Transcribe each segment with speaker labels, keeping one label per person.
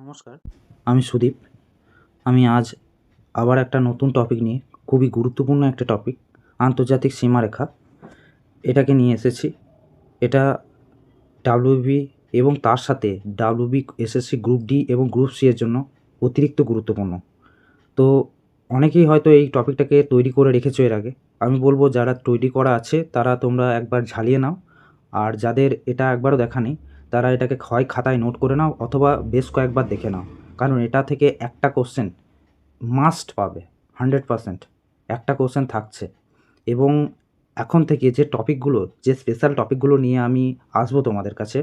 Speaker 1: নমস্কার, আমি সুদীপ। আমি আজ আবার একটা নতুন টপিক নিয়ে, খুবই গুরুত্বপূর্ণ একটা টপিক আন্তর্জাতিক সীমারেখা। এটাকে নিয়ে এসেছি। এটা ডাব্লিউবি এবং তার সাথে ডাব্লিউবি এসএসসি গ্রুপ ডি এবং গ্রুপ সি এর জন্য অতিরিক্ত গুরুত্বপূর্ণ। তো অনেকেই হয়তো এই টপিকটাকে তৈরি করে রেখেছো এর আগে। আমি বলব, যারা তৈরি করা আছে, তারা তোমরা একবার ঝালিয়ে নাও। আর যাদের এটা একবারও দেখা নেই তারা এটাকে হয় খাতায় নোট করে নাও অথবা বেশ কয়েকবার দেখে নাও। কারণ এটা থেকে একটা কোশ্চেন মাস্ট পাবে হান্ড্রেড পারসেন্ট একটা কোশ্চেন থাকছে। এবং এখন থেকে যে টপিকগুলো যে স্পেশাল টপিকগুলো নিয়ে আমি আসব তোমাদের কাছে,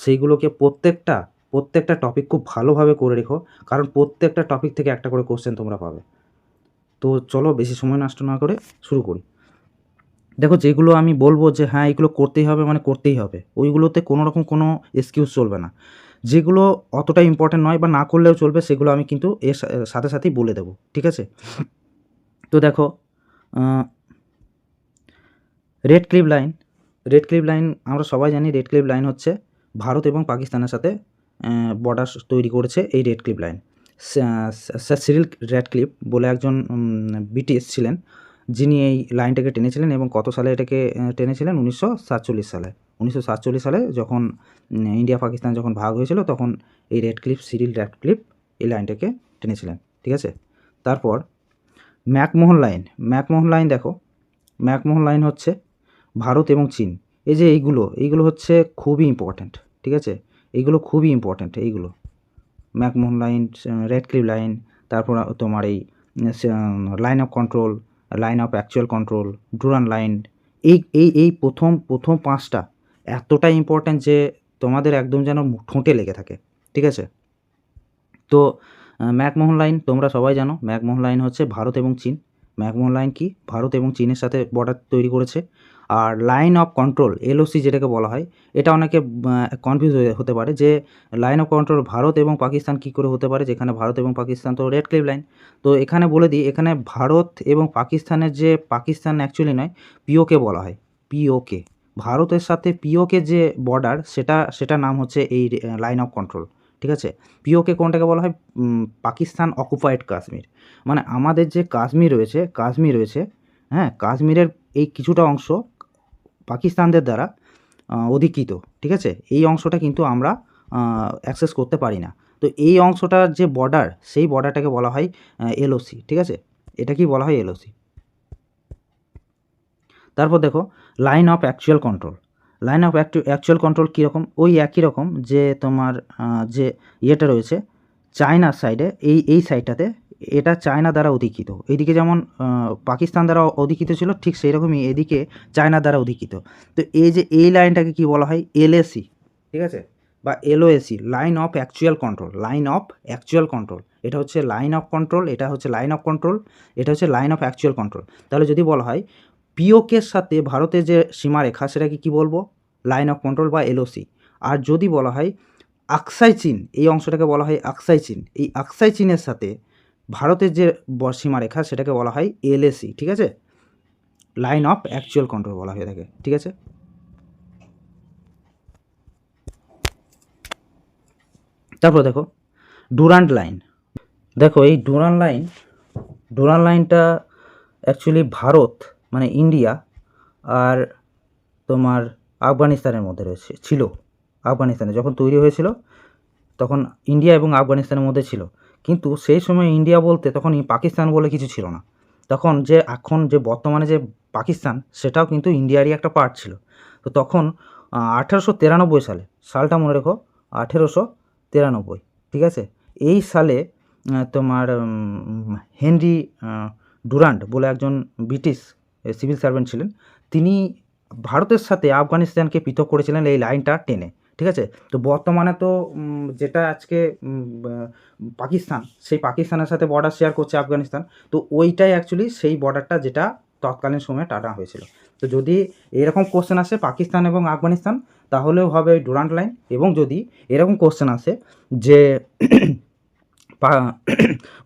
Speaker 1: সেইগুলোকে প্রত্যেকটা প্রত্যেকটা টপিক খুব ভালোভাবে করে রেখো। কারণ প্রত্যেকটা টপিক থেকে একটা করে কোশ্চেন তোমরা পাবে। তো চলো বেশি সময় নষ্ট না করে শুরু করি। দেখো, যেগুলো আমি বলব যে হ্যাঁ এগুলো করতেই হবে মানে করতেই হবে। ওইগুলোতে কোনো রকম কোনো এক্সকিউজ চলবে না। যেগুলো অতটা ইম্পর্ট্যান্ট নয় বা না করলেও চলবে, সেগুলো আমি কিন্তু এর সাথে সাথেই বলে দেবো, ঠিক আছে? তো দেখো Radcliffe line Radcliffe line আমরা সবাই জানি রেড ক্লিপ লাইন হচ্ছে ভারত এবং পাকিস্তানের সাথে বর্ডার তৈরি করেছে এই Radcliffe line Cyril Radcliffe বলে একজন ব্রিটিশ ছিলেন। যিনি এই লাইনটাকে টেনেছিলেন এবং কত সালে এটাকে টেনেছিলেন? উনিশশো সাতচল্লিশ সালে। উনিশশো সাতচল্লিশ সালে যখন ইন্ডিয়া পাকিস্তান যখন ভাগ হয়েছিল, তখন এই Radcliffe, Cyril Radcliffe এই লাইনটাকে টেনেছিলেন। ঠিক আছে? তারপর ম্যাকমোহন লাইন। ম্যাকমোহন লাইন দেখো। ম্যাকমোহন লাইন হচ্ছে ভারত এবং চীন। এই যে এইগুলো এইগুলো হচ্ছে খুবই ইম্পর্ট্যান্ট ঠিক আছে? এইগুলো খুবই ইম্পর্ট্যান্ট এইগুলো। McMahon line, Radcliffe line, তারপর তোমার এই line of control line of actual control Durand line এই এই এই প্রথম প্রথম পাঁচটা এতটাই ইম্পর্ট্যান্ট যে তোমাদের একদম যেন ঠোঁটে লেগে থাকে, ঠিক আছে? তো ম্যাকমোহন লাইন তোমরা সবাই জানো, ম্যাকমোহন লাইন হচ্ছে ভারত এবং চীন। ম্যাকমোহন লাইন কি? ভারত এবং চীনের সাথে বর্ডার তৈরি করেছে। আর লাইন অফ কন্ট্রোল এলওসি যেটাকে বলা হয়, এটা অনেকে কনফিউজ হতে পারে যে লাইন অফ কন্ট্রোল ভারত এবং পাকিস্তান কী করে হতে পারে, যেখানে ভারত এবং পাকিস্তান তো রেড ক্লিপ লাইন তো এখানে বলে দিই, এখানে ভারত এবং পাকিস্তানের যে পাকিস্তান অ্যাকচুয়ালি নয় পিওকে বলা হয় পিওকে ভারতের সাথে পিওকে যে বর্ডার সেটা সেটা নাম হচ্ছে এই লাইন অফ কন্ট্রোল ঠিক আছে? পিওকে কোনটাকে বলা হয়? পাকিস্তান অকুপাইড কাশ্মীর। মানে আমাদের যে কাশ্মীর রয়েছে কাশ্মীর রয়েছে হ্যাঁ কাশ্মীরের এই কিছুটা অংশ পাকিস্তানদের দ্বারা অধিকৃত, ঠিক আছে? এই অংশটা কিন্তু আমরা অ্যাক্সেস করতে পারি না। তো এই অংশটার যে বর্ডার সেই বর্ডারটাকে বলা হয় এলওসি ঠিক আছে? এটা কি বলা হয় এলওসি তারপর দেখো line of actual control line of actual control কীরকম? ওই একই রকম যে তোমার যে ইয়েটা রয়েছে চায়নার সাইডে এই এই সাইডটাতে এটা চায়না দ্বারা অধিকৃত। এইদিকে যেমন পাকিস্তান দ্বারা অধিকৃত ছিল, ঠিক সেই রকমই এদিকে চায়না দ্বারা অধিকৃত। তো এই যে এই লাইনটাকে কি বলা হয়? এলএসি, ঠিক আছে? বা LOAC, line of actual control, line of actual control. এটা হচ্ছে লাইন অফ কন্ট্রোল, এটা হচ্ছে লাইন অফ কন্ট্রোল, এটা হচ্ছে লাইন অফ অ্যাকচুয়াল কন্ট্রোল। তাহলে যদি বলা হয়, পিওকের সাথে ভারতের যে সীমারেখা, সেটাকে কি বলব? লাইন অফ কন্ট্রোল বা এলওসি। আর যদি বলা হয়, আকসাই চীন, এই অংশটাকে বলা হয় আকসাই চীন। এই আকসাই চীনের সাথে ভারতের যে সীমারেখা সেটাকে বলা হয় এলএসি ঠিক আছে? লাইন অফ অ্যাকচুয়াল কন্ট্রোল বলা হয়ে থাকে, ঠিক আছে? তারপর দেখো, ডুরান্ট লাইন। দেখো, এই ডুরান লাইন ডুরান লাইনটা অ্যাকচুয়ালি ভারত মানে ইন্ডিয়া আর তোমার আফগানিস্তানের মধ্যে রয়েছে, ছিল আফগানিস্তানে। যখন তৈরি হয়েছিল, তখন ইন্ডিয়া এবং আফগানিস্তানের মধ্যে ছিল। কিন্তু সেই সময় ইন্ডিয়া বলতে তখন পাকিস্তান বলে কিছু ছিল না। তখন যে এখন যে বর্তমানে যে পাকিস্তান, সেটাও কিন্তু ইন্ডিয়ারই একটা পার্ট ছিল। তো তখন আঠেরোশো তিরানব্বই সালে, সালটা মনে রেখো, আঠেরোশো তিরানব্বই, ঠিক আছে? এই সালে তোমার হেনরি ডুরান্ড বলে একজন ব্রিটিশ সিভিল সার্ভেন্ট ছিলেন। তিনি ভারতের সাথে আফগানিস্তানকে পৃথক করেছিলেন এই লাইনটা টেনে। ঠিক আছে? তো বর্তমানে তো যেটা আজকে পাকিস্তান, সেই পাকিস্তানের সাথে বর্ডার শেয়ার করছে আফগানিস্তান, তো ওইটাই অ্যাকচুয়ালি সেই বর্ডারটা যেটা তৎকালীন সময়ে টানা হয়েছিল। তো যদি এরকম কোশ্চেন আসে পাকিস্তান এবং আফগানিস্তান, তাহলেও হবে ডুরান্ট লাইন এবং যদি এরকম কোশ্চেন আসে যে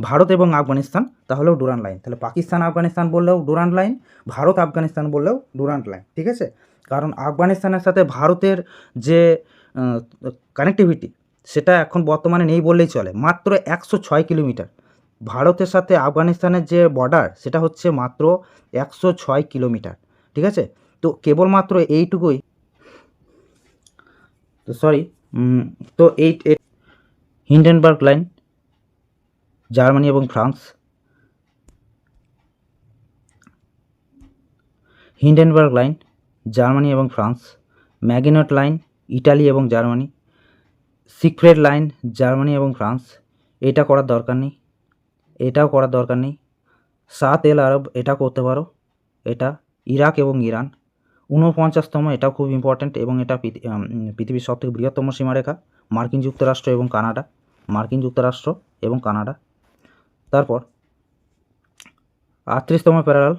Speaker 1: ভারত এবং আফগানিস্তান, তাহলেও ডুরান্ট লাইন তাহলে পাকিস্তান, আফগানিস্তান বললেও ডুরান্ট লাইন ভারত, আফগানিস্তান বললেও ডুরান্ট লাইন ঠিক আছে? কারণ আফগানিস্তানের সাথে ভারতের যে কানেক্টিভিটি সেটা এখন বর্তমানে নেই বললেই চলে। মাত্র একশো ছয় কিলোমিটার। ভারতের সাথে আফগানিস্তানের যে বর্ডার সেটা হচ্ছে মাত্র একশো ছয় কিলোমিটার। ঠিক আছে? তো কেবলমাত্র এইটুকুই। তো সরি তো এই হিন্ডেনবার্গ লাইন জার্মানি এবং ফ্রান্স হিন্ডেনবার্গ লাইন জার্মানি এবং ফ্রান্স ম্যাগিনট লাইন ইটালি এবং জার্মানি। সিক্রেট লাইন, জার্মানি এবং ফ্রান্স। এটা করার দরকার নেই। এটাও করার দরকার নেই। সাত এল আরব, এটা করতে পারো। এটা ইরাক এবং ইরান। ঊনপঞ্চাশতম, এটাও খুব ইম্পর্ট্যান্ট এবং এটা পৃথিবীর সবথেকে বৃহত্তম সীমারেখা। মার্কিন যুক্তরাষ্ট্র এবং কানাডা। মার্কিন যুক্তরাষ্ট্র এবং কানাডা। তারপর, আটত্রিশতম প্যারাল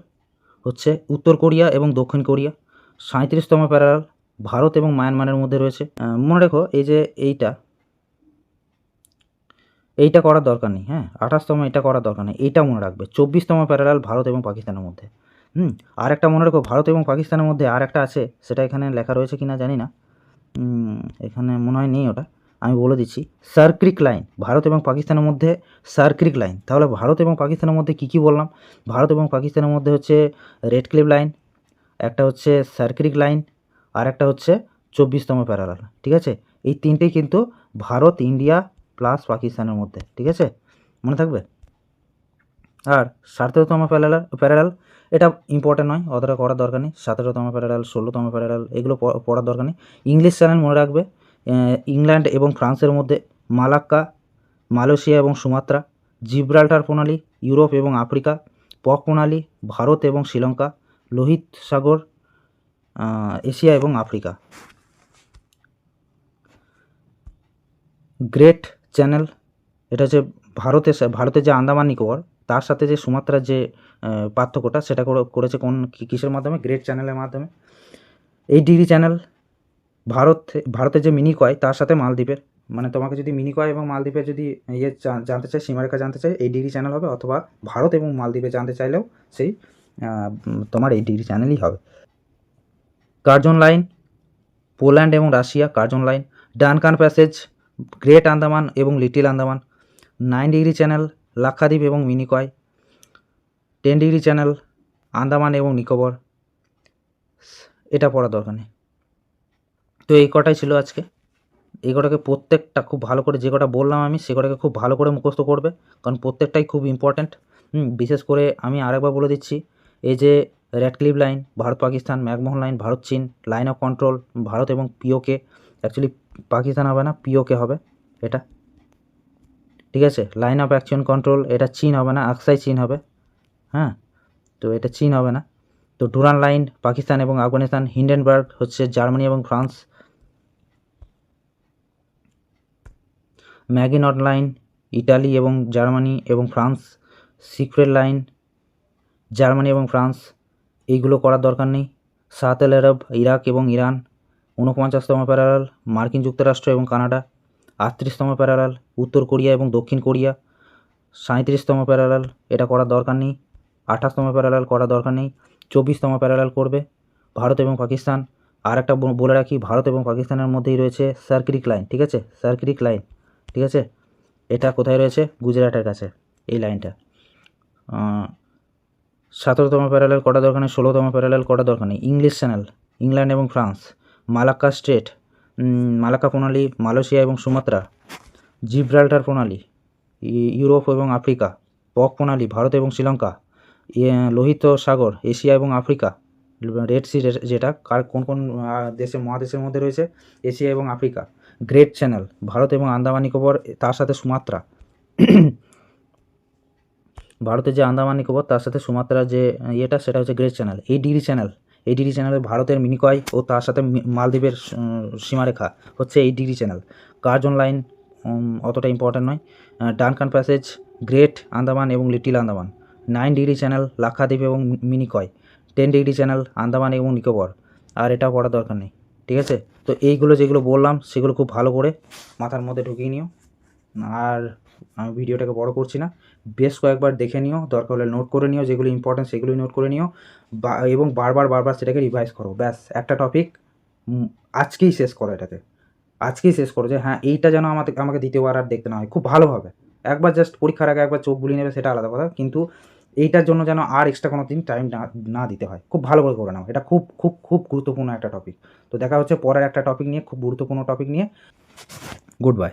Speaker 1: হচ্ছে উত্তর কোরিয়া এবং দক্ষিণ কোরিয়া। সাঁত্রিশতম প্যারালাল ভারত এবং মায়ানমারের মধ্যে রয়েছে। মনে রেখো, এই যে এইটা এইটা করার দরকার নেই হ্যাঁ? আঠাশতম এটা করার দরকার নেই, এইটা মনে রাখবে। চব্বিশতম প্যারালাল ভারত এবং পাকিস্তানের মধ্যে। হুম? আর একটা মনে রেখো, ভারত এবং পাকিস্তানের মধ্যে আর একটা আছে, সেটা এখানে লেখা রয়েছে কিনা জানি না। এখানে মনে হয় নেই ওটা, আমি বলে দিচ্ছি। সার্ক্রিক লাইন ভারত এবং পাকিস্তানের মধ্যে সার্ক্রিক লাইন তাহলে ভারত এবং পাকিস্তানের মধ্যে কী কী বললাম? ভারত এবং পাকিস্তানের মধ্যে হচ্ছে রেড ক্লিপ লাইন একটা হচ্ছে সার্ক্রিক লাইন আর একটা হচ্ছে চব্বিশতম প্যারালাল ঠিক আছে? এই তিনটেই কিন্তু ভারত, ইন্ডিয়া প্লাস পাকিস্তানের মধ্যে, ঠিক আছে? মনে থাকবে? আর সতেরোতম প্যারালাল প্যারালাল এটা ইম্পর্টেন্ট নয়, অতটা করার দরকার নেই। সতেরোতম প্যারালাল ষোলোতম প্যারালাল এগুলো পড়ার দরকার নেই। ইংলিশ চ্যানেল মনে রাখবে ইংল্যান্ড এবং ফ্রান্সের মধ্যে মালাক্কা, মালয়েশিয়া এবং সুমাত্রা, জিব্রাল্টার প্রণালী, ইউরোপ এবং আফ্রিকা, পক প্রণালী, ভারত এবং শ্রীলঙ্কা, লোহিত সাগর এশিয়া এবং আফ্রিকা। গ্রেট চ্যানেল, এটা হচ্ছে ভারতের সা- ভারতের যে আন্দামান নিকোবর তার সাথে যে সুমাত্রার যে পার্থক্যটা, সেটা করে- করেছে কোন কিসের মাধ্যমে? গ্রেট চ্যানেলের মাধ্যমে। এই ডিগ্রি চ্যানেল ভারত, ভারতের যে মিনিকয় তার সাথে মালদ্বীপের মানে তোমাকে যদি মিনিকয় এবং মালদ্বীপের যদি ইয়ে জানতে চাই সীমারেখা জানতে চাই এই ডিগ্রি চ্যানেল হবে, অথবা ভারত এবং মালদ্বীপে জানতে চাইলেও সেই তোমার এই ডিগ্রি চ্যানেলই হবে। কার্জন লাইন, পোল্যান্ড এবং Russia Curzon line, Duncan passage, great Andaman এবং little Andaman, nine degree channel, Lakshadweep এবং Minicoy, ten degree channel, Andaman এবং নিকোবর। এটা পড়া দরকার নেই। তো এই কটাই ছিল আজকে। এই কটাকে প্রত্যেকটা খুব ভালো করে যে কটা বললাম আমি, সে কটাকে খুব ভালো করে মুখস্থ করবে, কারণ প্রত্যেকটাই খুব ইম্পর্ট্যান্ট বিশেষ করে আমি আরেকবার বলে দিচ্ছি, এই যে Radcliffe line, Bharat Pakistan, McMahon line, Bharat চীন, লাইন অফ কন্ট্রোল, ভারত এবং পিওকে। অ্যাকচুয়ালি পাকিস্তান হবে না, পিওকে হবে এটা। ঠিক আছে, লাইন অফ অ্যাকশন কন্ট্রোল, এটা চীন হবে না, আকসাই চীন হবে। হ্যাঁ তো এটা চীন হবে না। তো ডুরান লাইন, পাকিস্তান এবং আফগানিস্তান, হিন্ডেনবার্গ হচ্ছে জার্মানি এবং ফ্রান্স। ম্যাগিনট লাইন, ইটালি এবং জার্মানি এবং ফ্রান্স। সিক্রেট লাইন, জার্মানি এবং ফ্রান্স। এইগুলো করার দরকার নেই। সাত এল আরব, ইরাক এবং ইরান, ঊনপঞ্চাশতম প্যারালাল, মার্কিন যুক্তরাষ্ট্র এবং কানাডা, আটত্রিশতম প্যারালাল, উত্তর কোরিয়া এবং দক্ষিণ কোরিয়া সাঁত্রিশতম প্যারালাল, এটা করার দরকার নেই। আঠাশতম প্যারালাল করার দরকার নেই। চব্বিশতম প্যারালাল করবে ভারত এবং পাকিস্তান। আর একটা বলে রাখি, ভারত এবং পাকিস্তানের মধ্যেই রয়েছে সার্কিরিক লাইন, ঠিক আছে? সার্কিরিক লাইন, ঠিক আছে? এটা কোথায় রয়েছে? গুজরাটের কাছে, এই লাইনটা। সতেরোতম প্যারালাল কটা দরকার নেই, ষোলোতম প্যারালাল কটা দরকার নেই? ইংলিশ চ্যানেল ইংল্যান্ড এবং ফ্রান্স মালাক্কা স্টেট মালাক্কা প্রণালী মালয়েশিয়া এবং সুমাত্রা জিব্রাল্টার প্রণালী ইউরোপ এবং আফ্রিকা পক প্রণালী, ভারত এবং শ্রীলঙ্কা লোহিত সাগর, এশিয়া এবং আফ্রিকা রেড সি যেটা, কার কোন কোন দেশে, মহাদেশের মধ্যে রয়েছে? এশিয়া এবং আফ্রিকা গ্রেট চ্যানেল ভারত এবং আন্দামান নিকোবর, তার সাথে সুমাত্রা ভারতের যে আন্দামান নিকোবর, তার সাথে সুমাত্রার যে ইয়েটা, সেটা হচ্ছে গ্রেট চ্যানেল, এই ডিগ্রি চ্যানেল। এই ডিগ্রি চ্যানেলে ভারতের মিনিকয় ও তার সাথে মালদ্বীপের সীমারেখা হচ্ছে এই ডিগ্রি চ্যানেল। কার্জন লাইন অতটা ইম্পর্ট্যান্ট নয়। ডানকান প্যাসেজ, গ্রেট আন্দামান এবং little Andaman. Nine degree channel, Lakshadweep এবং Minicoy. Ten degree channel, Andaman এবং নিকোবর। আর এটা পড়ার দরকার নেই, ঠিক আছে? তো এইগুলো যেগুলো বললাম, সেগুলো খুব ভালো করে মাথার মধ্যে ঢুকিয়ে নিও। আর আমি ভিডিওটাকে বড় করছি না। বেশ কয়েকবার দেখে নিও, দরকার হলে নোট করে নিও, যেগুলো ইম্পর্টেন্ট সেগুলোই নোট করে নিও। বা, এবং বারবার বারবার সেটাকে রিভাইজ করো। ব্যাস, একটা টপিক আজকেই শেষ করো এটাকে। আজকেই শেষ করো যে হ্যাঁ এইটা যেন আমাকে আমাকে দ্বিতীয়বার আর দেখতে না হয়। খুব ভালোভাবে। একবার জাস্ট পরীক্ষার আগে একবার চোখ বুলিয়ে নেবে, সেটা আলাদা কথা। কিন্তু এইটার জন্য যেন আর এক্সট্রা কোনো দিন টাইম না না দিতে হয়। খুব ভালো করে করে নাও। এটা খুব খুব খুব গুরুত্বপূর্ণ একটা টপিক তো দেখা হচ্ছে পরের একটা টপিক নিয়ে, খুব গুরুত্বপূর্ণ টপিক নিয়ে। Good bye